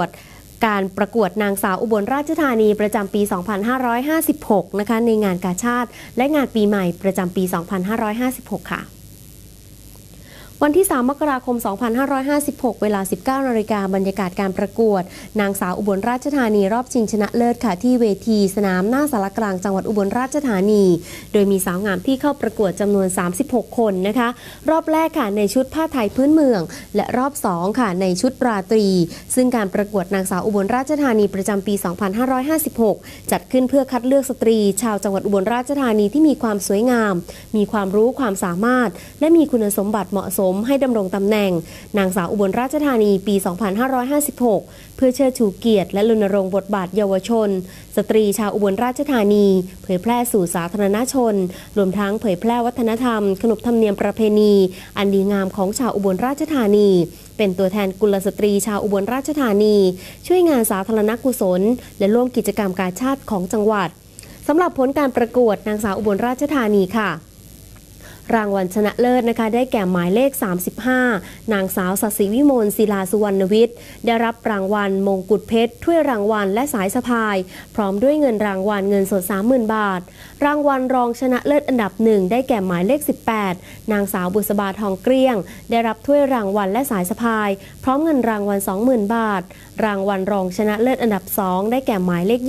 วดการประกวดนางสาวอุบลราชธานีประจำปี 2556 นะคะในงานกาชาติ และงานปีใหม่ประจำปี 2556 ค่ะ วันที่ 3 มกราคม 2556 เวลา 19นาฬิกาบรรยากาศการประกวด นางสาวอุบลราชธานีรอบชิงชนะเลิศค่ะที่เวที สนามหน้าสารกลางจังหวัดอุบลราชธานี โดยมีสาวงามที่เข้าประกวดจำนวน 36 คนนะคะ รอบแรกค่ะในชุดผ้าไทยพื้นเมือง และรอบ 2 ค่ะในชุดราตรี ซึ่งการประกวดนางสาวอุบลราชธานีประจำปี 2556 จัดขึ้นเพื่อคัดเลือกสตรี ชาวจังหวัดอุบลราชธานีที่มีความสวยงาม มีความรู้ความสามารถ และมีคุณสมบัติเหมาะสมให้ดำรงตำแหน่ง นางสาวอุบลราชธานีปี 2556 เพื่อเชิดชูเกียรติและรณรงค์บทบาทเยาวชน สตรีชาวอุบลราชธานี เผยแพร่สู่สาธารณชน รวมทั้งเผยแพร่วัฒนธรรม ขนบธรรมเนียมประเพณี อันดีงามของชาวอุบลราชธานีเป็นตัวแทนกุลสตรีชาวอุบลราชธานี ช่วยงานสาธารณกุศล และร่วมกิจกรรมการชาติของจังหวัดสำหรับผลการประกวดนางสาวอุบลราชธานีค่ะ รางวัลชนะเลิศนะคะได้แก่หมายเลข 35 นางสาวสศิวิมลศิลาสุวรรณวิทย์ ได้รับรางวัลมงกุฎเพชรถ้วยรางวัลและสายสะพาย พร้อมด้วยเงินรางวัลเงินสด 30,000 บาท รางวัลรองชนะเลิศอันดับหนึ่งได้แก่หมายเลข 18 นางสาวบุษบาทองเกลี้ยง ได้รับถ้วยรางวัลและสายสะพาย พร้อมเงินรางวัล 20,000 บาท รางวัลรองชนะเลิศอันดับ 2 ได้แก่หมายเลข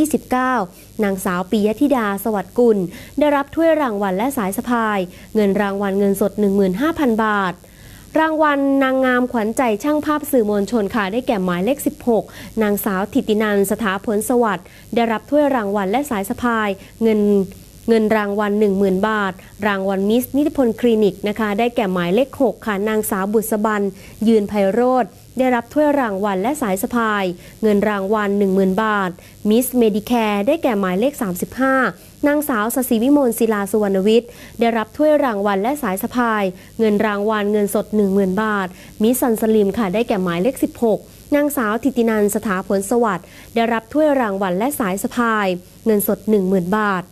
29 นางสาวปิยธิดาสวัสดิ์กุล ได้รับถ้วยรางวัลและสายสะพาย เงินรางางวัลเงินสด 15,000 บาท รางวัลนางงามขวัญใจช่างภาพสื่อมวลชนค่ะได้แก่หมายเลข 16 นางสาวถิตินันสถาผลสวัสดิ์ได้รับถ้วยรางวัลและสายสะพายเงินเงินรางวัล 10,000 บาท รางวัลมิสนิติพลคลินิกนะคะ ได้แก่หมายเลข 6 ค่ะ นางสาวบุษบัน ยืนไพโรธ ได้รับถ้วยรางวัลและสายสะพาย เงินรางวัล 10,000 บาท มิสเมดิแคร์ได้แก่หมายเลข 35 นางสาวสศิวิมลศิลาสุวรรณวิทย์ ได้รับถ้วยรางวัลและสายสะพาย เงินรางวัลเงินสด 10,000 บาท มิสซันสลิมค่ะได้แก่หมายเลข 16นางสาวทิตินันสถาผลสวัสดิ์ได้รับถ้วยรางวัลและสายสะพาย เงินสด 10,000 บาท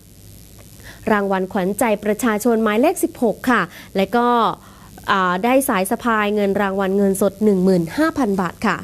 รางวัลขวัญใจประชาชนหมายเลข 16 ค่ะ และก็ ได้สายสะพายเงินรางวัลเงินสด 15,000 บาทค่ะ